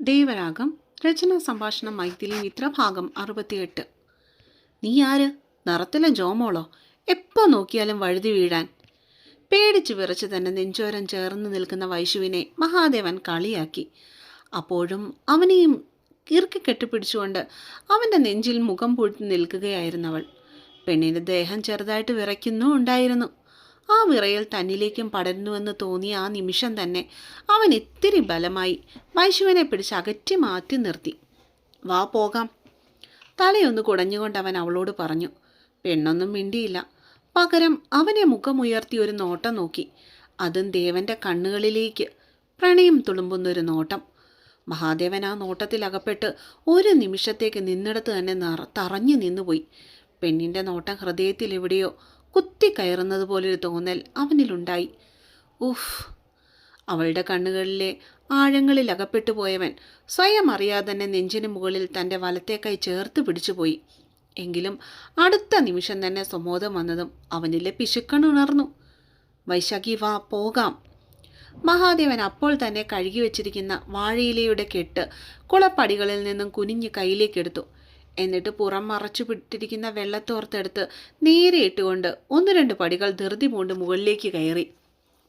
ദേവരാഗം രചനാ സംഭാഷണം മൈഥിലി മിത്ര ഭാഗം അറുപത്തിയെട്ട്. നീ ആര്? നിറത്തിലെ ജോമോളോ? എപ്പോൾ നോക്കിയാലും വഴുതി വീഴാൻ. പേടിച്ചു വിറച്ച് തന്നെ നെഞ്ചോരം ചേർന്ന് നിൽക്കുന്ന വൈശുവിനെ മഹാദേവൻ കളിയാക്കി. അപ്പോഴും അവനെയും ഇറുക്കി കെട്ടിപ്പിടിച്ചുകൊണ്ട് അവന്റെ നെഞ്ചിൽ മുഖം പൂഴ്ത്തി നിൽക്കുകയായിരുന്നവൾ. പെണ്ണിന്റെ ദേഹം ചെറുതായിട്ട് വിറയ്ക്കുന്നു ഉണ്ടായിരുന്നു ആ വിറയൽ തന്നിലേക്കും പടരുന്നുവെന്ന് തോന്നിയ ആ നിമിഷം തന്നെ അവൻ ഇത്തിരി ബലമായി വൈശുവിനെ പിടിച്ച് അകറ്റി മാറ്റി നിർത്തി. വാ പോകാം. തലയൊന്ന് കുടഞ്ഞുകൊണ്ട് അവൻ അവളോട് പറഞ്ഞു. പെണ്ണൊന്നും മിണ്ടിയില്ല. പകരം അവനെ മുഖമുയർത്തി ഒരു നോട്ടം നോക്കി. അതും ദേവന്റെ കണ്ണുകളിലേക്ക്. പ്രണയം തുളുമ്പുന്നൊരു നോട്ടം. മഹാദേവൻ ആ നോട്ടത്തിൽ അകപ്പെട്ട് ഒരു നിമിഷത്തേക്ക് നിന്നിടത്ത് തന്നെ തറഞ്ഞു നിന്നുപോയി. പെണ്ണിന്റെ നോട്ടം ഹൃദയത്തിൽ എവിടെയോ കുത്തിക്കയറുന്നത് പോലൊരു തോന്നൽ അവനിലുണ്ടായി. ഉഫ് അവളുടെ കണ്ണുകളിലെ ആഴങ്ങളിൽ അകപ്പെട്ടു പോയവൻ സ്വയം അറിയാതെ തന്നെ നെഞ്ചിന് മുകളിൽ തന്റെ വലത്തേക്കായി ചേർത്ത് പിടിച്ചുപോയി. എങ്കിലും അടുത്ത നിമിഷം തന്നെ സ്വമോധം വന്നതും അവനിലെ പിശുക്കണുണർന്നു വൈശാഖി വാ പോകാം. മഹാദേവൻ അപ്പോൾ തന്നെ കഴുകി വെച്ചിരിക്കുന്ന വാഴയിലയുടെ കെട്ട് കുളപ്പടികളിൽ നിന്നും കുനിഞ്ഞ് കയ്യിലേക്കെടുത്തു എന്നിട്ട് പുറം മറച്ചു പിട്ടിരിക്കുന്ന വെള്ളത്തോർത്തെടുത്ത് നേരെ ഇട്ടുകൊണ്ട് ഒന്ന് രണ്ട് പടികൾ ധൃതി പൂണ്ട് മുകളിലേക്ക് കയറി.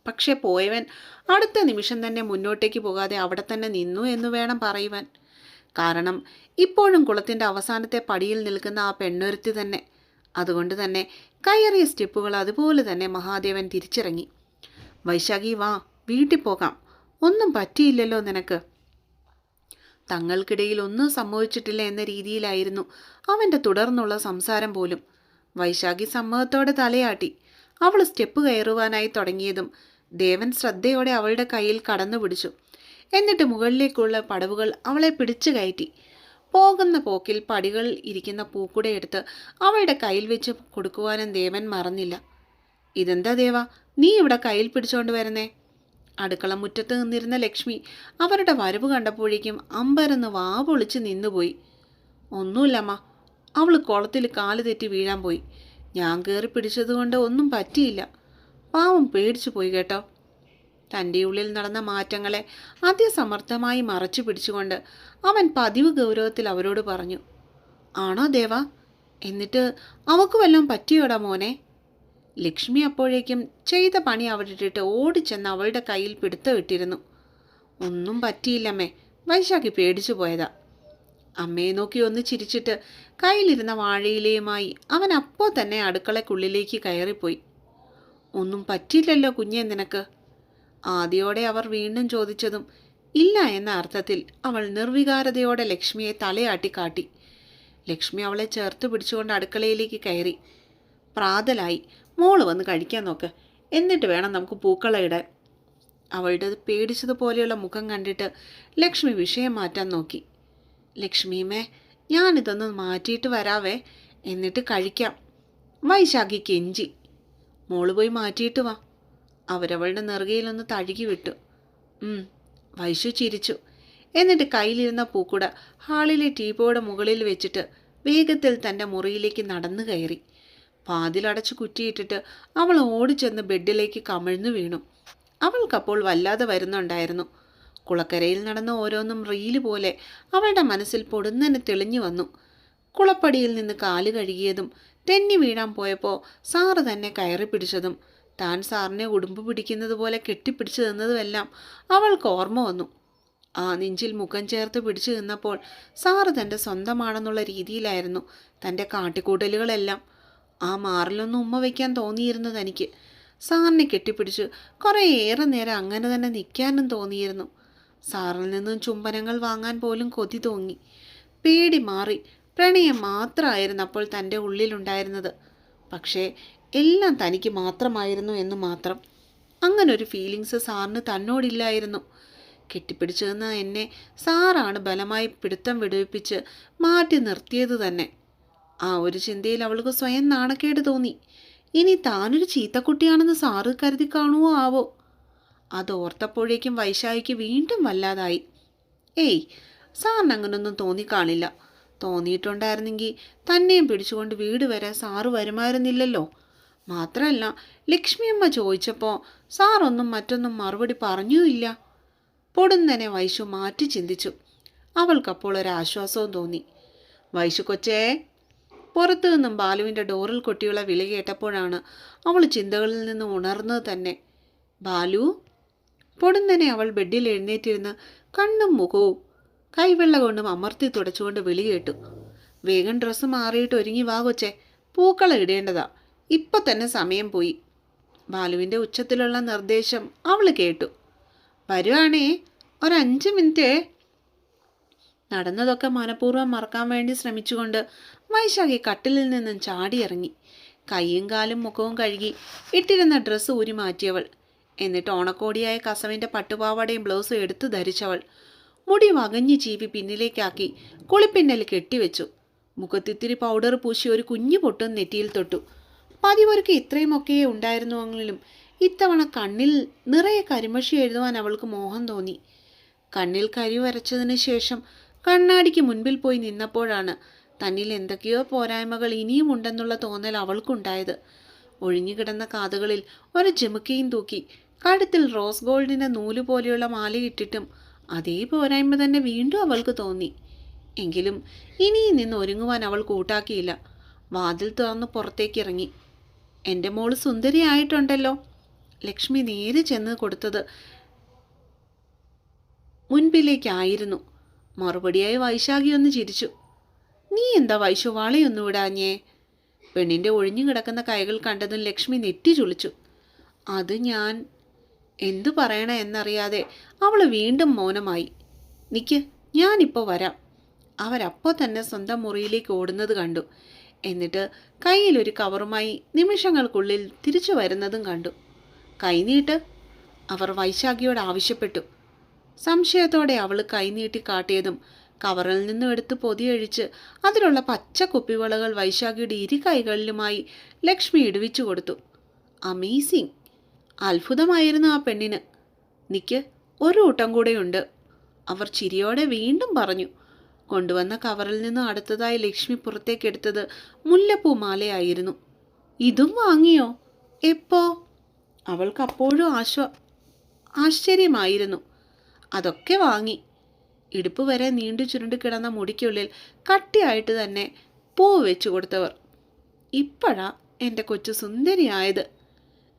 പക്ഷെ പോയവൻ അടുത്ത നിമിഷം തന്നെ മുന്നോട്ടേക്ക് പോകാതെ അവിടെ തന്നെ നിന്നു എന്ന് വേണം പറയുവാൻ. കാരണം ഇപ്പോഴും കുളത്തിന്റെ അവസാനത്തെ പടിയിൽ നിൽക്കുന്ന ആ പെണ്ണൊരുത്തി തന്നെ. അതുകൊണ്ട് തന്നെ കയറിയ സ്റ്റെപ്പുകൾ അതുപോലെ തന്നെ മഹാദേവൻ തിരിച്ചിറങ്ങി. വൈശാഖി വാ വീട്ടിൽ പോകാം. ഒന്നും പറ്റിയില്ലല്ലോ നിനക്ക്. തങ്ങൾക്കിടയിൽ ഒന്നും സംഭവിച്ചിട്ടില്ല എന്ന രീതിയിലായിരുന്നു അവന്റെ തുടർന്നുള്ള സംസാരം പോലും. വൈശാഖി സമ്മതത്തോടെ തലയാട്ടി. അവൾ സ്റ്റെപ്പ് കയറുവാനായി തുടങ്ങിയതും ദേവൻ ശ്രദ്ധയോടെ അവളുടെ കയ്യിൽ കടന്നു പിടിച്ചു. എന്നിട്ട് മുകളിലേക്കുള്ള പടവുകൾ അവളെ പിടിച്ചു കയറ്റി. പോകുന്ന പോക്കിൽ പടികൾ ഇരിക്കുന്ന പൂക്കുടയെടുത്ത് അവളുടെ കയ്യിൽ വെച്ച് കൊടുക്കുവാനും ദേവൻ മറന്നില്ല. ഇതെന്താ ദേവ? നീ ഇവിടെ കയ്യിൽ പിടിച്ചോണ്ട് വരുന്നേ? അടുക്കള മുറ്റത്ത് നിന്നിരുന്ന ലക്ഷ്മി അവരുടെ വരവ് കണ്ടപ്പോഴേക്കും അമ്പരന്ന് വാവൊളിച്ച് നിന്നുപോയി. ഒന്നുമില്ലമ്മ അവൾ കുളത്തിൽ കാൽ തെറ്റി വീഴാൻ പോയി. ഞാൻ കയറി പിടിച്ചതുകൊണ്ട് ഒന്നും പറ്റിയില്ല. പാവം പേടിച്ചു പോയി കേട്ടോ. തന്റെ ഉള്ളിൽ നടന്ന മാറ്റങ്ങളെ അതിസമർത്ഥമായി മറച്ചു പിടിച്ചുകൊണ്ട് അവൻ പതിവ് ഗൗരവത്തിൽ അവരോട് പറഞ്ഞു ആണോ ദേവ? എന്നിട്ട് അവക്ക് വല്ലതും പറ്റിയോടാ മോനെ? ലക്ഷ്മി അപ്പോഴേക്കും ചെയ്ത പണി അവിടിട്ടിട്ട് ഓടിച്ചെന്ന് അവളുടെ കയ്യിൽ പിടുത്തമിട്ടിരുന്നു ഒന്നും പറ്റിയില്ലമ്മേ. വൈശാഖി പേടിച്ചു പോയതാ. അമ്മയെ നോക്കി ഒന്ന് ചിരിച്ചിട്ട് കയ്യിലിരുന്ന വാഴയിലയുമായി അവൻ അപ്പോൾ തന്നെ അടുക്കളക്കുള്ളിലേക്ക് കയറിപ്പോയി. ഒന്നും പറ്റിയില്ലല്ലോ കുഞ്ഞെ നിനക്ക്. ആദ്യോടെ അവർ വീണ്ടും ചോദിച്ചതും ഇല്ല എന്ന അർത്ഥത്തിൽ അവൾ നിർവികാരതയോടെ ലക്ഷ്മിയെ തലയാട്ടി കാട്ടി. ലക്ഷ്മി അവളെ ചേർത്ത് പിടിച്ചുകൊണ്ട് അടുക്കളയിലേക്ക് കയറി. പ്രാതലായി. മോൾ വന്ന് കഴിക്കാൻ നോക്ക്. എന്നിട്ട് വേണം നമുക്ക് പൂക്കളെ ഇടാൻ. അവളുടെ പേടിച്ചതുപോലെയുള്ള മുഖം കണ്ടിട്ട് ലക്ഷ്മി വിഷയം മാറ്റാൻ നോക്കി. ലക്ഷ്മിയമ്മേ ഞാനിതൊന്ന് മാറ്റിയിട്ട് വരാവേ. എന്നിട്ട് കഴിക്കാം. വൈശാഖി കെഞ്ചി മോൾ പോയി മാറ്റിയിട്ട് വാ. അവരവളുടെ നെറുകയിലൊന്ന് തഴുകി വിട്ടു വൈശു ചിരിച്ചു. എന്നിട്ട് കയ്യിലിരുന്ന പൂക്കുട ഹാളിലെ ടീപ്പോയുടെ മുകളിൽ വെച്ചിട്ട് വേഗത്തിൽ തന്റെ മുറിയിലേക്ക് നടന്നു കയറി. വാതിലടച്ച് കുറ്റിയിട്ടിട്ട് അവൾ ഓടിച്ചെന്ന് ബെഡിലേക്ക് കമിഴ്ന്നു വീണു. അവൾക്കപ്പോൾ വല്ലാതെ വരുന്നുണ്ടായിരുന്നു. കുളക്കരയിൽ നടന്ന ഓരോന്നും റീൽ പോലെ അവളുടെ മനസ്സിൽ പൊടുന്നനെ തെളിഞ്ഞു വന്നു. കുളപ്പടിയിൽ നിന്ന് കാൽ കഴുകിയതും തെന്നി വീഴാൻ പോയപ്പോൾ സാറ് തന്നെ കയറി പിടിച്ചതും താൻ സാറിനെ ഉടുമ്പ് പിടിക്കുന്നത് പോലെ കെട്ടിപ്പിടിച്ചു നിന്നതുമെല്ലാം അവൾക്ക് ഓർമ്മ വന്നു. ആ നെഞ്ചിൽ മുഖം ചേർത്ത് പിടിച്ചു നിന്നപ്പോൾ സാറ് തന്റെ സ്വന്തമാണെന്നുള്ള രീതിയിലായിരുന്നു തന്റെ കാട്ടിക്കൂട്ടലുകളെല്ലാം ആ മാറിലൊന്നും ഉമ്മ വയ്ക്കാൻ തോന്നിയിരുന്നു തനിക്ക് സാറിനെ കെട്ടിപ്പിടിച്ച് കുറേ ഏറെ നേരം അങ്ങനെ തന്നെ നിൽക്കാനും തോന്നിയിരുന്നു. സാറിൽ നിന്നും ചുംബനങ്ങൾ വാങ്ങാൻ പോലും കൊതി തോങ്ങി പേടി മാറി പ്രണയം മാത്രമായിരുന്നു അപ്പോൾ തന്റെ ഉള്ളിലുണ്ടായിരുന്നത്. പക്ഷേ എല്ലാം തനിക്ക് മാത്രമായിരുന്നു എന്ന് മാത്രം. അങ്ങനൊരു ഫീലിങ്സ് സാറിന് തന്നോടില്ലായിരുന്നു. കെട്ടിപ്പിടിച്ചു നിന്ന എന്നെ സാറാണ് ബലമായി പിടുത്തം വിടുവിപ്പിച്ച് മാറ്റി നിർത്തിയത് തന്നെ. ആ ഒരു ചിന്തയിൽ അവൾക്ക് സ്വയം നാണക്കേട് തോന്നി. ഇനി താനൊരു ചീത്തക്കുട്ടിയാണെന്ന് സാറ് കരുതി കാണുവോ ആവോ? അത് ഓർത്തപ്പോഴേക്കും വൈശാഖിക്ക് വീണ്ടും വല്ലാതായി. ഏയ് സാറിന് അങ്ങനൊന്നും തോന്നിക്കാണില്ല. തോന്നിയിട്ടുണ്ടായിരുന്നെങ്കിൽ തന്നെയും പിടിച്ചുകൊണ്ട് വീട് വരെ സാറ് വരുമായിരുന്നില്ലല്ലോ. മാത്രമല്ല ലക്ഷ്മിയമ്മ ചോദിച്ചപ്പോൾ സാറൊന്നും മറ്റൊന്നും മറുപടി പറഞ്ഞുമില്ല പൊടുന്നനെ വൈശു മാറ്റി ചിന്തിച്ചു. അവൾക്കപ്പോൾ ഒരു ആശ്വാസവും തോന്നി. വൈശു കൊച്ചേ പുറത്തു നിന്നും ബാലുവിന്റെ ഡോറിൽ കൊട്ടിയുള്ള വിളി കേട്ടപ്പോഴാണ് അവൾ ചിന്തകളിൽ നിന്ന് ഉണർന്നത് തന്നെ. ബാലു പൊടുന്നനെ അവൾ ബെഡിൽ എഴുന്നേറ്റിരുന്ന് കണ്ണും മുഖവും കൈവെള്ള കൊണ്ടും അമർത്തി തുടച്ചുകൊണ്ട് വിളി കേട്ടു. വേഗം ഡ്രസ്സ് മാറിയിട്ട് ഒരുങ്ങി വാ കൊച്ചേ പൂക്കള ഇടേണ്ടതാ. ഇപ്പം തന്നെ സമയം പോയി. ബാലുവിന്റെ ഉച്ചത്തിലുള്ള നിർദ്ദേശം അവൾ കേട്ടു. വരുവാണേ ഒരഞ്ച് മിനിറ്റ് നടന്നതൊക്കെ മനഃപൂർവം മറക്കാൻ വേണ്ടി ശ്രമിച്ചുകൊണ്ട് വൈശാഖി കട്ടിലിൽ നിന്നും ചാടിയിറങ്ങി. കൈയും കാലും മുഖവും കഴുകി ഇട്ടിരുന്ന ഡ്രസ്സ് ഊരി മാറ്റിയവൾ. എന്നിട്ട് ഓണക്കോടിയായ കസവിന്റെ പട്ടുപാവാടയും ബ്ലൗസും എടുത്തു ധരിച്ചവൾ. മുടി വകഞ്ഞു ചീവി പിന്നിലേക്കാക്കി കുളിപ്പിന്നൽ കെട്ടിവെച്ചു. മുഖത്തിത്തിരി പൗഡർ പൂശി ഒരു കുഞ്ഞു പൊട്ടും നെറ്റിയിൽ തൊട്ടു. പതിവൊരുക്ക് ഇത്രയുമൊക്കെയേ ഉണ്ടായിരുന്നുവെങ്കിലും ഇത്തവണ കണ്ണിൽ നിറയെ കരിമഷി എഴുതുവാൻ അവൾക്ക് മോഹം തോന്നി. കണ്ണിൽ കരി വരച്ചതിന് ശേഷം കണ്ണാടിക്ക് മുൻപിൽ പോയി നിന്നപ്പോഴാണ് തന്നിൽ എന്തൊക്കെയോ പോരായ്മകൾ ഇനിയും ഉണ്ടെന്നുള്ള തോന്നൽ അവൾക്കുണ്ടായത്. ഒഴിഞ്ഞുകിടന്ന കാതുകളിൽ ഒരു ജമുക്കയും തൂക്കി കഴുത്തിൽ റോസ് ഗോൾഡിന്റെ നൂൽ പോലെയുള്ള മാലയിട്ടിട്ടും അതേ പോരായ്മ തന്നെ വീണ്ടും അവൾക്ക് തോന്നി. എങ്കിലും ഇനിയും നിന്ന് ഒരുങ്ങുവാൻ അവൾ കൂട്ടാക്കിയില്ല. വാതിൽ തുറന്ന് പുറത്തേക്ക് ഇറങ്ങി എന്റെ മോൾ സുന്ദരിയായിട്ടുണ്ടല്ലോ ലക്ഷ്മി നേരെ ചെന്ന് കൊടുത്തത് മുൻപിലേക്കായിരുന്നു. മറുപടിയായി വൈശാഖി ഒന്ന് ചിരിച്ചു. നീ എന്താ വൈശു വളയൊന്നു വിടാഞ്ഞേ? പെണ്ണിന്റെ ഒഴിഞ്ഞു കിടക്കുന്ന കൈകൾ കണ്ടതും ലക്ഷ്മി നെറ്റി ചുളിച്ചു. അത് ഞാൻ എന്തു പറയണ എന്നറിയാതെ അവൾ വീണ്ടും മൗനമായി. നിക്ക് ഞാനിപ്പോൾ വരാം. അവരപ്പോൾ തന്നെ സ്വന്തം മുറിയിലേക്ക് ഓടുന്നത് കണ്ടു. എന്നിട്ട് കയ്യിലൊരു കവറുമായി നിമിഷങ്ങൾക്കുള്ളിൽ തിരിച്ചു വരുന്നതും കണ്ടു. കൈനീട്ട് അവർ വൈശാഖിയോട് ആവശ്യപ്പെട്ടു. സംശയത്തോടെ അവൾ കൈനീട്ടി കാട്ടിയതും കവറിൽ നിന്നും എടുത്ത് പൊതിയഴിച്ച് അതിലുള്ള പച്ച കുപ്പിവളകൾ വൈശാഖിയുടെ ഇരു കൈകളിലുമായി ലക്ഷ്മി ഇടുവിച്ചു കൊടുത്തു. അമേസിങ്. അത്ഭുതമായിരുന്നു ആ പെണ്ണിന്. നിക്ക് ഒരു ഊട്ടം കൂടെയുണ്ട്. അവർ ചിരിയോടെ വീണ്ടും പറഞ്ഞു. കൊണ്ടുവന്ന കവറിൽ നിന്ന് അടുത്തതായി ലക്ഷ്മി പുറത്തേക്കെടുത്തത് മുല്ലപ്പൂമാലയായിരുന്നു ഇതും വാങ്ങിയോ? എപ്പോ? അവൾക്കപ്പോഴും ആശ്വ ആശ്ചര്യമായിരുന്നു. അതൊക്കെ വാങ്ങി. ഇടുപ്പ് വരെ നീണ്ടു ചുരുണ്ട് കിടന്ന മുടിക്കുള്ളിൽ കട്ടിയായിട്ട് തന്നെ പൂ വെച്ചു കൊടുത്തവർ. ഇപ്പോഴാ എന്റെ കൊച്ചു സുന്ദരിയായത്.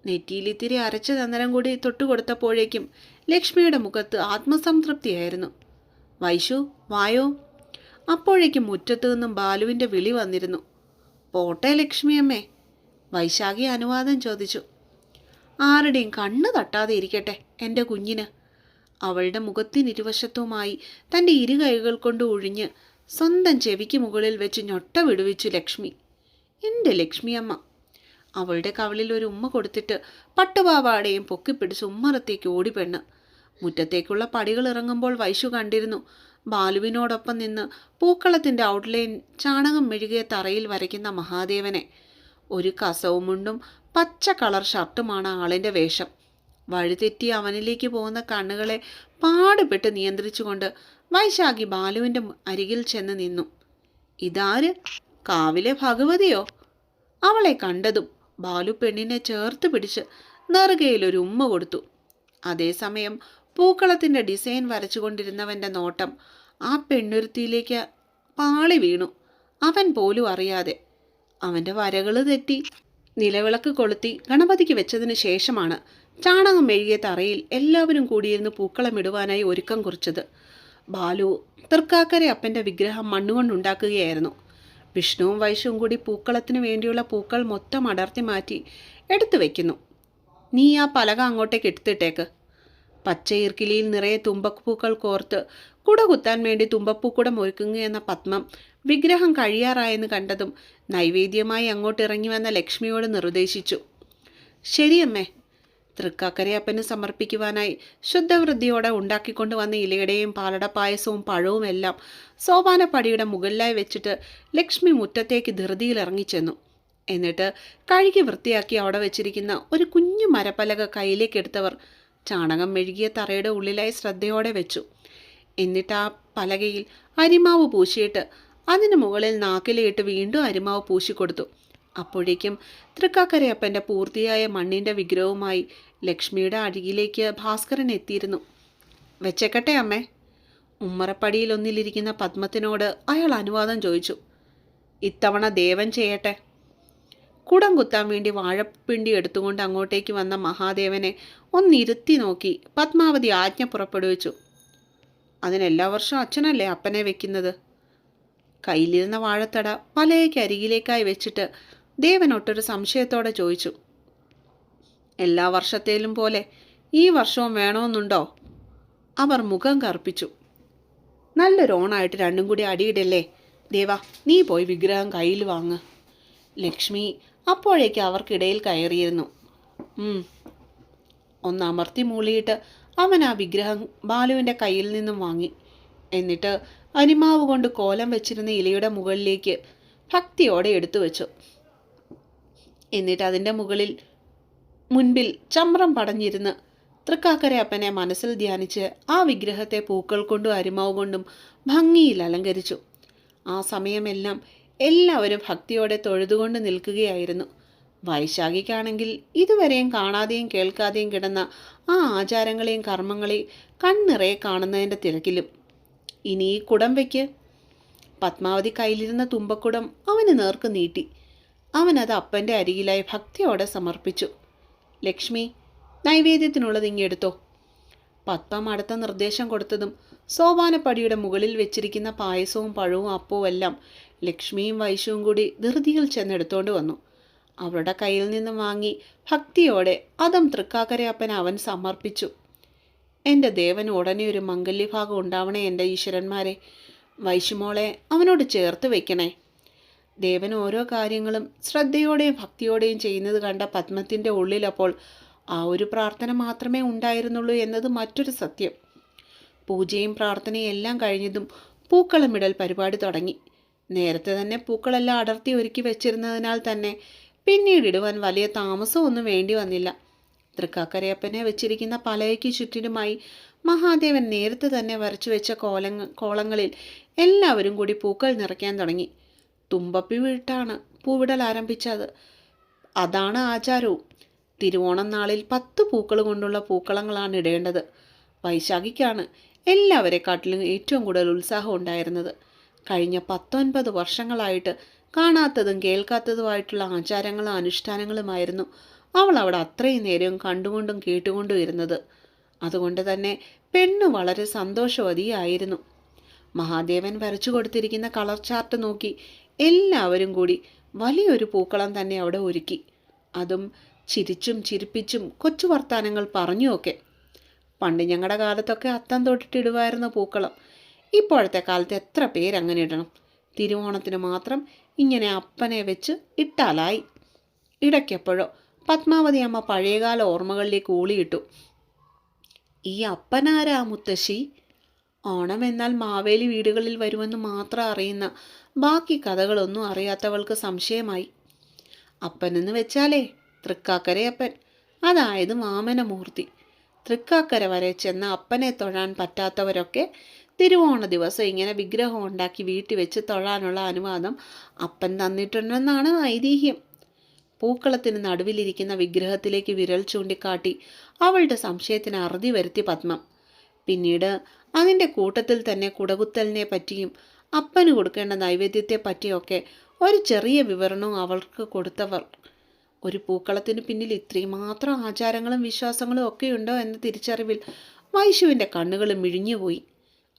നെറ്റിയിലിത്തിരി അരച്ച ചന്ദനം കൂടി തൊട്ടു കൊടുത്തപ്പോഴേക്കും ലക്ഷ്മിയുടെ മുഖത്ത് ആത്മസംതൃപ്തിയായിരുന്നു. വൈശു വായോ? അപ്പോഴേക്കും മുറ്റത്തു നിന്നും ബാലുവിന്റെ വിളി വന്നിരുന്നു. പോട്ടെ ലക്ഷ്മിയമ്മേ വൈശാഖി അനുവാദം ചോദിച്ചു. ആരുടെയും കണ്ണ് തട്ടാതെ ഇരിക്കട്ടെ എന്റെ കുഞ്ഞിന്. അവളുടെ മുഖത്തിനിരുവശത്തുമായി തന്റെ ഇരു കൈകൾ കൊണ്ട് ഒഴിഞ്ഞ് സ്വന്തം ചെവിക്ക് മുകളിൽ വെച്ച് ഞൊട്ട വിടുവിച്ചു ലക്ഷ്മി. എന്റെ ലക്ഷ്മിയമ്മ അവളുടെ കവളിൽ ഒരു ഉമ്മ കൊടുത്തിട്ട് പട്ടുപാവാടയും പൊക്കിപ്പിടിച്ച് ഉമ്മറത്തേക്ക് ഓടി പെണ്ണ്. മുറ്റത്തേക്കുള്ള പടികൾ ഇറങ്ങുമ്പോൾ വൈശു കണ്ടിരുന്നു. ബാലുവിനോടൊപ്പം നിന്ന് പൂക്കളത്തിന്റെ ഔട്ട്ലൈൻ ചാണകം മെഴുകിയ തറയിൽ വരയ്ക്കുന്ന മഹാദേവനെ. ഒരു കസവുമുണ്ടും പച്ച കളർ ഷർട്ടുമാണ് ആളിന്റെ വേഷം. വഴിതെറ്റി അവനിലേക്ക് പോകുന്ന കണ്ണുകളെ പാടുപെട്ട് നിയന്ത്രിച്ചുകൊണ്ട് വൈശാഖി ബാലുവിന്റെ അരികിൽ ചെന്ന് നിന്നു. ഇതാര്? കാവിലെ ഭഗവതിയോ? അവളെ കണ്ടതും ബാലു പെണ്ണിനെ ചേർത്ത് പിടിച്ച് നെറുകയിൽ ഒരു ഉമ്മ കൊടുത്തു. അതേസമയം പൂക്കളത്തിന്റെ ഡിസൈൻ വരച്ചുകൊണ്ടിരുന്നവന്റെ നോട്ടം ആ പെണ്ണുരുത്തിയിലേക്ക് പാളി വീണു. അവൻ പോലും അറിയാതെ അവന്റെ വരകൾ തെറ്റി നിലവിളക്ക് കൊളുത്തി ഗണപതിക്ക് വെച്ചതിന് ശേഷമാണ് ചാണകം മെഴുകിയ തറയിൽ എല്ലാവരും കൂടിയിരുന്ന് പൂക്കളമിടുവാനായി ഒരുക്കം കുറിച്ചത്. ബാലു തൃക്കാക്കര അപ്പന്റെ വിഗ്രഹം മണ്ണുകൊണ്ടുണ്ടാക്കുകയായിരുന്നു. വിഷ്ണുവും വൈശുവും കൂടി പൂക്കളത്തിന് വേണ്ടിയുള്ള പൂക്കൾ മൊത്തം അടർത്തി മാറ്റി എടുത്തു വയ്ക്കുന്നു. നീ ആ പലക അങ്ങോട്ടേക്ക് എടുത്തിട്ടേക്ക്. പച്ച ഈർക്കിലിയിൽ നിറയെ തുമ്പപ്പൂക്കൾ കോർത്ത് കുട കുത്താൻ വേണ്ടി തുമ്പപ്പൂക്കുടം ഒരുക്കുകയെന്ന പത്മം വിഗ്രഹം കഴിയാറായെന്ന് കണ്ടതും നൈവേദ്യമായി അങ്ങോട്ടിറങ്ങി വന്ന ലക്ഷ്മിയോട് നിർദ്ദേശിച്ചു. ശരിയമ്മേ തൃക്കാക്കരയപ്പന് സമർപ്പിക്കുവാനായി ശുദ്ധവൃദ്ധിയോടെ ഉണ്ടാക്കിക്കൊണ്ട് വന്ന ഇലയുടെയും പാലട പായസവും പഴവും എല്ലാം സോപാനപ്പടിയുടെ മുകളിലായി വെച്ചിട്ട് ലക്ഷ്മി മുറ്റത്തേക്ക് ധൃതിയിൽ ഇറങ്ങിച്ചെന്നു എന്നിട്ട് കഴുകി വൃത്തിയാക്കി അവിടെ വെച്ചിരിക്കുന്ന ഒരു കുഞ്ഞു മരപ്പലക കയ്യിലേക്കെടുത്തവർ ചാണകം മെഴുകിയ തറയുടെ ഉള്ളിലായി ശ്രദ്ധയോടെ വെച്ചു. എന്നിട്ട് ആ പലകയിൽ അരിമാവ് പൂശിയിട്ട് അതിന് മുകളിൽ നാക്കിലയിട്ട് വീണ്ടും അരിമാവ് പൂശിക്കൊടുത്തു. അപ്പോഴേക്കും തൃക്കാക്കരയപ്പന്റെ പൂർത്തിയായ മണ്ണിന്റെ വിഗ്രഹവുമായി ലക്ഷ്മിയുടെ അരികിലേക്ക് ഭാസ്കരൻ എത്തിയിരുന്നു. വെച്ചേക്കട്ടെ അമ്മേ ഉമ്മറപ്പടിയിലൊന്നിലിരിക്കുന്ന പത്മത്തിനോട് അയാൾ അനുവാദം ചോദിച്ചു. ഇത്തവണ ദേവൻ ചെയ്യട്ടെ. കുടം കുത്താൻ വേണ്ടി വാഴപ്പിണ്ടി എടുത്തുകൊണ്ട് അങ്ങോട്ടേക്ക് വന്ന മഹാദേവനെ ഒന്നിരുത്തി നോക്കി പത്മാവതി ആജ്ഞ പുറപ്പെടുവിച്ചു. അതിനെല്ലാ വർഷവും അച്ഛനല്ലേ അപ്പനെ വെക്കുന്നത്? കയ്യിലിരുന്ന വാഴത്തട പലയ്ക്ക് അരികിലേക്കായി വെച്ചിട്ട് ദേവൻ ഒട്ടൊരു സംശയത്തോടെ ചോദിച്ചു. എല്ലാ വർഷത്തേലും പോലെ ഈ വർഷവും വേണമെന്നുണ്ടോ അവർ മുഖം കറുപ്പിച്ചു. നല്ലൊരു ഓണായിട്ട് രണ്ടും കൂടി അടിയിടല്ലേ? ദേവാ നീ പോയി വിഗ്രഹം കയ്യിൽ വാങ്ങ്. ലക്ഷ്മി അപ്പോഴേക്ക് അവർക്കിടയിൽ കയറിയിരുന്നു. ഒന്ന് അമർത്തി മൂളിയിട്ട് അവൻ ആ വിഗ്രഹം ബാലുവിന്റെ കയ്യിൽ നിന്നും വാങ്ങി. എന്നിട്ട് അനിമാവ് കൊണ്ട് കോലം വെച്ചിരുന്ന ഇലയുടെ മുകളിലേക്ക് ഭക്തിയോടെ എടുത്തു വെച്ചു എന്നിട്ട് അതിന്റെ മുകളിൽ മുൻപിൽ ചമ്രം പടഞ്ഞിരുന്ന് തൃക്കാക്കര അപ്പനെ മനസ്സിൽ ധ്യാനിച്ച് ആ വിഗ്രഹത്തെ പൂക്കൾ കൊണ്ടും അരിമാവ് കൊണ്ടും ഭംഗിയിൽ അലങ്കരിച്ചു. ആ സമയമെല്ലാം എല്ലാവരും ഭക്തിയോടെ തൊഴുതുകൊണ്ട് നിൽക്കുകയായിരുന്നു. വൈശാഖിക്കാണെങ്കിൽ ഇതുവരെയും കാണാതെയും കേൾക്കാതെയും കിടന്ന ആ ആചാരങ്ങളെയും കർമ്മങ്ങളെയും കണ്ണിറയെ കാണുന്നതിന്റെ തിരക്കിലും. ഇനി ഈ കുടം വയ്ക്ക് പത്മാവതി കയ്യിലിരുന്ന തുമ്പക്കുടം അവന് നേർക്ക് നീട്ടി. അവനത് അപ്പന്റെ അരികിലായി ഭക്തിയോടെ സമർപ്പിച്ചു. ലക്ഷ്മി നൈവേദ്യത്തിനുള്ളത് ഇങ്ങെടുത്തോ പത്മം അടുത്ത നിർദ്ദേശം കൊടുത്തതും സോപാനപ്പടിയുടെ മുകളിൽ വെച്ചിരിക്കുന്ന പായസവും പഴവും അപ്പവും എല്ലാം ലക്ഷ്മിയും വൈശുവും കൂടി ധൃതിയിൽ ചെന്നെടുത്തോണ്ട് വന്നു. അവരുടെ കയ്യിൽ നിന്നും വാങ്ങി ഭക്തിയോടെ അതും തൃക്കാക്കരയപ്പൻ അവൻ സമർപ്പിച്ചു. എന്റെ ദേവൻ ഉടനെ ഒരു മംഗല്യഭാഗം ഉണ്ടാവണേ എന്റെ ഈശ്വരന്മാരെ. വൈശുമോളെ അവനോട് ചേർത്ത് വെക്കണേ. ദേവൻ ഓരോ കാര്യങ്ങളും ശ്രദ്ധയോടെയും ഭക്തിയോടെയും ചെയ്യുന്നത് കണ്ട പത്മത്തിന്റെ ഉള്ളിലപ്പോൾ ആ ഒരു പ്രാർത്ഥന മാത്രമേ ഉണ്ടായിരുന്നുള്ളൂ എന്നത് മറ്റൊരു സത്യം. പൂജയും പ്രാർത്ഥനയും എല്ലാം കഴിഞ്ഞതും പൂക്കളമിടൽ പരിപാടി തുടങ്ങി. നേരത്തെ തന്നെ പൂക്കളെല്ലാം അടർത്തി ഒരുക്കി വെച്ചിരുന്നതിനാൽ തന്നെ പിന്നീട് ഇടുവാൻ വലിയ താമസമൊന്നും വേണ്ടി വന്നില്ല. തൃക്കാക്കരയപ്പനെ വെച്ചിരിക്കുന്ന പലയ്ക്ക് ചുറ്റിലുമായി മഹാദേവൻ നേരത്തെ തന്നെ വരച്ചു വെച്ച കോലങ്ങ കോളങ്ങളിൽ എല്ലാവരും കൂടി പൂക്കൾ നിറയ്ക്കാൻ തുടങ്ങി. തുമ്പപ്പി വീട്ടാണ് പൂവിടൽ ആരംഭിച്ചത്. അതാണ് ആചാരവും. തിരുവോണം നാളിൽ പത്ത് പൂക്കൾ കൊണ്ടുള്ള പൂക്കളങ്ങളാണ് ഇടേണ്ടത്. വൈശാഖിക്കാണ് എല്ലാവരെക്കാട്ടിലും ഏറ്റവും കൂടുതൽ ഉത്സാഹം ഉണ്ടായിരുന്നത്. കഴിഞ്ഞ പത്തൊൻപത് വർഷങ്ങളായിട്ട് കാണാത്തതും കേൾക്കാത്തതുമായിട്ടുള്ള ആചാരങ്ങളും അനുഷ്ഠാനങ്ങളുമായിരുന്നു അവൾ അവിടെ അത്രയും നേരം കണ്ടുകൊണ്ടും കേട്ടുകൊണ്ടും ഇരുന്നത്. അതുകൊണ്ട് തന്നെ പെണ്ണ് വളരെ സന്തോഷവതിയായിരുന്നു. മഹാദേവൻ വരച്ചു കൊടുത്തിരിക്കുന്ന കളർ ചാർട്ട് നോക്കി എല്ലാവരും കൂടി വലിയൊരു പൂക്കളം തന്നെ അവിടെ ഒരുക്കി. അതും ചിരിച്ചും ചിരിപ്പിച്ചും കൊച്ചു വർത്താനങ്ങൾ പറഞ്ഞുമൊക്കെ. പണ്ട് ഞങ്ങളുടെ കാലത്തൊക്കെ അത്തം തൊട്ടിട്ടിടുമായിരുന്ന പൂക്കളം. ഇപ്പോഴത്തെ കാലത്ത് എത്ര പേരങ്ങനെ ഇടണം? തിരുവോണത്തിന് മാത്രം ഇങ്ങനെ അപ്പനെ വെച്ച് ഇട്ടാലായി. ഇടയ്ക്കെപ്പോഴോ പത്മാവതി അമ്മ പഴയകാല ഓർമ്മകളിലേക്ക് ഊളിയിട്ടു. ഈ അപ്പനാരാ മുത്തശ്ശി? ഓണം എന്നാൽ മാവേലി വീടുകളിൽ വരുമെന്ന് മാത്രം അറിയുന്ന ബാക്കി കഥകളൊന്നും അറിയാത്തവൾക്ക് സംശയമായി. അപ്പനെന്ന് വെച്ചാലേ തൃക്കാക്കരയപ്പൻ. അതായത് വാമനമൂർത്തി. തൃക്കാക്കര വരെ ചെന്ന അപ്പനെ തൊഴാൻ പറ്റാത്തവരൊക്കെ തിരുവോണ ദിവസം ഇങ്ങനെ വിഗ്രഹം ഉണ്ടാക്കി വീട്ടിൽ വെച്ച് തൊഴാനുള്ള അനുവാദം അപ്പൻ തന്നിട്ടുണ്ടെന്നാണ് ഐതിഹ്യം. പൂക്കളത്തിന് നടുവിലിരിക്കുന്ന വിഗ്രഹത്തിലേക്ക് വിരൽ ചൂണ്ടിക്കാട്ടി അവളുടെ സംശയത്തിന് അറുതി വരുത്തി പത്മം. പിന്നീട് അതിന്റെ കൂട്ടത്തിൽ തന്നെ കുടകുത്തലിനെ പറ്റിയും അപ്പന് കൊടുക്കേണ്ട നൈവേദ്യത്തെ പറ്റിയൊക്കെ ഒരു ചെറിയ വിവരണവും അവൾക്ക് കൊടുത്തവർ. ഒരു പൂക്കളത്തിന് പിന്നിൽ ഇത്രയും മാത്രം ആചാരങ്ങളും വിശ്വാസങ്ങളും ഒക്കെ ഉണ്ടോ എന്ന തിരിച്ചറിവിൽ വൈശുവിന്റെ കണ്ണുകൾ മിഴിഞ്ഞുപോയി.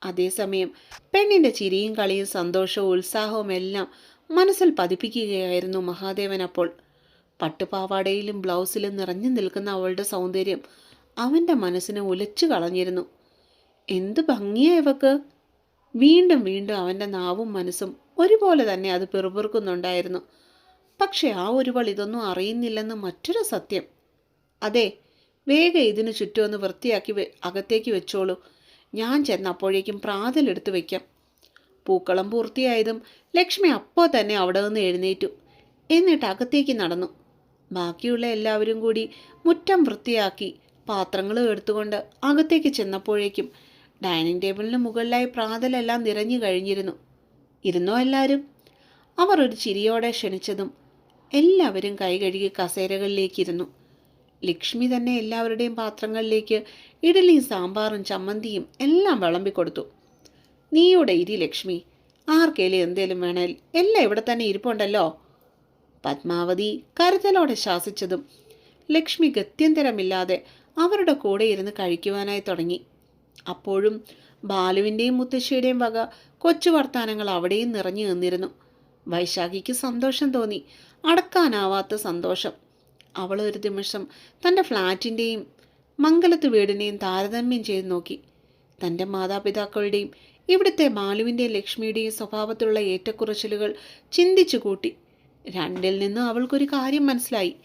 അതേസമയം പെണ്ണിന്റെ ചിരിയും കളിയും സന്തോഷവും ഉത്സാഹവും എല്ലാം മനസ്സിൽ പതിപ്പിക്കുകയായിരുന്നു മഹാദേവൻ അപ്പോൾ. പട്ടുപാവാടയിലും ബ്ലൗസിലും നിറഞ്ഞു നിൽക്കുന്ന അവളുടെ സൗന്ദര്യം അവന്റെ മനസ്സിനെ ഉലച്ചു കളഞ്ഞിരുന്നു. എന്ത് ഭംഗിയാ ഇവക്ക്. വീണ്ടും വീണ്ടും അവന്റെ നാവും മനസ്സും ഒരുപോലെ തന്നെ അത് പിറുപിറുക്കുന്നുണ്ടായിരുന്നു. പക്ഷെ ആ ഒരുവൾ ഇതൊന്നും അറിയുന്നില്ലെന്ന് മറ്റൊരു സത്യം. അതെ വേഗം ഇതിന് ചുറ്റുമൊന്ന് വൃത്തിയാക്കി വെ- അകത്തേക്ക് വെച്ചോളൂ. ഞാൻ ചെന്നപ്പോഴേക്കും പ്രാതലെടുത്ത് വയ്ക്കാം പൂക്കളം പൂർത്തിയായതും ലക്ഷ്മി അപ്പോൾ തന്നെ അവിടെ നിന്ന് എഴുന്നേറ്റു. എന്നിട്ട് അകത്തേക്ക് നടന്നു. ബാക്കിയുള്ള എല്ലാവരും കൂടി മുറ്റം വൃത്തിയാക്കി പാത്രങ്ങളും എടുത്തുകൊണ്ട് അകത്തേക്ക് ചെന്നപ്പോഴേക്കും ഡൈനിങ് ടേബിളിന് മുകളിലായി പ്രാതലെല്ലാം നിറഞ്ഞു കഴിഞ്ഞിരുന്നു. ഇരുന്നോ എല്ലാവരും അവർ ഒരു ചിരിയോടെ ക്ഷണിച്ചതും എല്ലാവരും കൈ കഴുകി കസേരകളിലേക്ക് ഇരുന്നു ലക്ഷ്മി തന്നെ എല്ലാവരുടെയും പാത്രങ്ങളിലേക്ക് ഇഡലിയും സാമ്പാറും ചമ്മന്തിയും എല്ലാം വിളമ്പിക്കൊടുത്തു. നീയുടെ ഇരി ലക്ഷ്മി ആർക്കേലും എന്തേലും വേണേൽ എല്ലാം ഇവിടെ തന്നെ ഇരിപ്പുണ്ടല്ലോ. പത്മാവതി കരുതലോടെ ശാസിച്ചതും ലക്ഷ്മി ഗത്യന്തരമില്ലാതെ അവരുടെ കൂടെ ഇരുന്ന് കഴിക്കുവാനായി തുടങ്ങി. അപ്പോഴും ബാലുവിന്റെയും മുത്തശ്ശിയുടെയും വക കൊച്ചു വർത്താനങ്ങൾ അവിടെയും നിറഞ്ഞു നിന്നിരുന്നു. വൈശാഖിക്ക് സന്തോഷം തോന്നി. അടക്കാനാവാത്ത സന്തോഷം. അവൾ ഒരു നിമിഷം തന്റെ ഫ്ലാറ്റിന്റെയും മംഗലത്ത് വീടിനെയും താരതമ്യം ചെയ്ത് നോക്കി. തന്റെ മാതാപിതാക്കളുടെയും ഇവിടുത്തെ ബാലുവിന്റെയും ലക്ഷ്മിയുടെയും സ്വഭാവത്തിലുള്ള ഏറ്റക്കുറച്ചിലുകൾ ചിന്തിച്ചു കൂട്ടി. രണ്ടിൽ നിന്ന് അവൾക്കൊരു കാര്യം മനസ്സിലായി.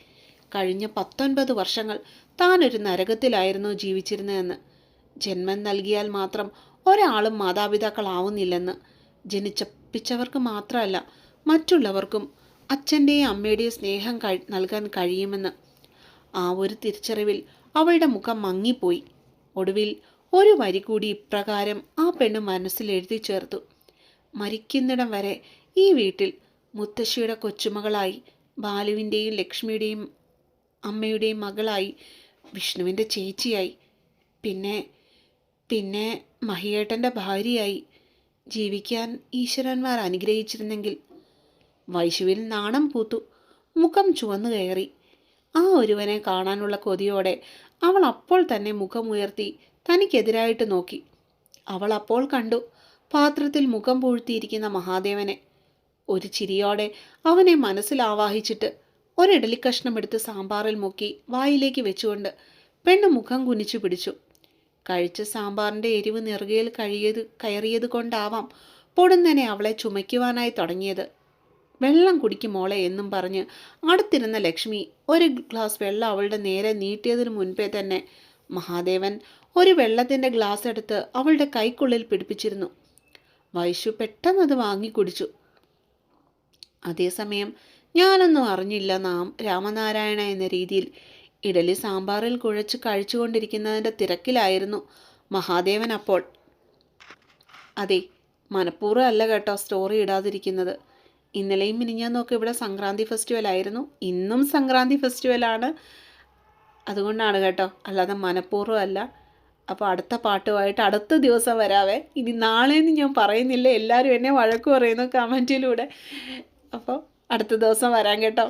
കഴിഞ്ഞ പത്തൊൻപത് വർഷങ്ങൾ താനൊരു നരകത്തിലായിരുന്നു ജീവിച്ചിരുന്നതെന്ന്. ജന്മം നൽകിയാൽ മാത്രം ഒരാളും മാതാപിതാക്കളാവുന്നില്ലെന്ന് ജനിച്ചപ്പിച്ചവർക്ക് മാത്രമല്ല മറ്റുള്ളവർക്കും അച്ഛന്റെയും അമ്മയുടെയും സ്നേഹം നൽകാൻ കഴിയുമെന്ന് ആ ഒരു തിരിച്ചറിവിൽ അവളുടെ മുഖം മങ്ങിപ്പോയി. ഒടുവിൽ ഒരു വരി കൂടി ഇപ്രകാരം ആ പെണ്ണ് മനസ്സിൽ എഴുതി ചേർത്തു. മരിക്കുന്നിടം വരെ ഈ വീട്ടിൽ മുത്തശ്ശിയുടെ കൊച്ചുമകളായി ബാലുവിന്റെയും ലക്ഷ്മിയുടെയും അമ്മയുടെയും മകളായി വിഷ്ണുവിന്റെ ചേച്ചിയായി. പിന്നെ പിന്നെ മഹിയേട്ടന്റെ ഭാര്യയായി ജീവിക്കാൻ ഈശ്വരന്മാർ അനുഗ്രഹിച്ചിരുന്നെങ്കിൽ വൈശുവിൽ നാണം പൂത്തു മുഖം ചുവന്നു കയറി. ആ ഒരുവനെ കാണാനുള്ള കൊതിയോടെ അവൾ അപ്പോൾ തന്നെ മുഖമുയർത്തി തനിക്കെതിരായിട്ട് നോക്കി. അവൾ അപ്പോൾ കണ്ടു പാത്രത്തിൽ മുഖം പൂഴ്ത്തിയിരിക്കുന്ന മഹാദേവനെ. ഒരു ചിരിയോടെ അവനെ മനസ്സിൽ ആവാഹിച്ചിട്ട് ഒരിഡലിക്കഷ്ണം എടുത്ത് സാമ്പാറിൽ മുക്കി വായിലേക്ക് വെച്ചുകൊണ്ട് പെണ്ണ് മുഖം കുനിച്ചു പിടിച്ചു. കഴിച്ച സാമ്പാറിന്റെ എരിവ് നെറുകയിൽ കഴിയത് കയറിയത് കൊണ്ടാവാം പൊടുന്നനെ അവളെ ചുമയ്ക്കുവാനായി തുടങ്ങിയത്. വെള്ളം കുടിക്കും മോളെ എന്നും പറഞ്ഞ് അടുത്തിരുന്ന ലക്ഷ്മി ഒരു ഗ്ലാസ് വെള്ളം അവളുടെ നേരെ നീട്ടിയതിനു മുൻപേ തന്നെ മഹാദേവൻ ഒരു വെള്ളത്തിന്റെ ഗ്ലാസ് എടുത്ത് അവളുടെ കൈക്കുള്ളിൽ പിടിപ്പിച്ചിരുന്നു. വൈശു പെട്ടെന്ന് അത് വാങ്ങി കുടിച്ചു. അതേസമയം ഞാനൊന്നും അറിഞ്ഞില്ല നാം രാമനാരായണ എന്ന രീതിയിൽ ഇഡലി സാമ്പാറിൽ കുഴച്ച് കഴിച്ചുകൊണ്ടിരിക്കുന്നതിന്റെ തിരക്കിലായിരുന്നു മഹാദേവൻ അപ്പോൾ. അതെ മനഃപൂർവം അല്ല കേട്ടോ സ്റ്റോറി ഇടാതിരിക്കുന്നത്. ഇന്നലെയും മിനിഞ്ഞാന്നൊക്കെ ഇവിടെ സംക്രാന്തി ഫെസ്റ്റിവൽ ആയിരുന്നു. ഇന്നും സംക്രാന്തി ഫെസ്റ്റിവലാണ് അതുകൊണ്ടാണ് കേട്ടോ അല്ലാതെ മനഃപൂർവം അല്ല. അപ്പോൾ അടുത്ത പാട്ടുമായിട്ട് അടുത്ത ദിവസം വരാവേ. ഇനി നാളെന്ന് ഞാൻ പറയുന്നില്ല എല്ലാവരും എന്നെ വഴക്ക് പറയുന്നു കമന്റിലൂടെ അപ്പോൾ അടുത്ത ദിവസം വരാം കേട്ടോ.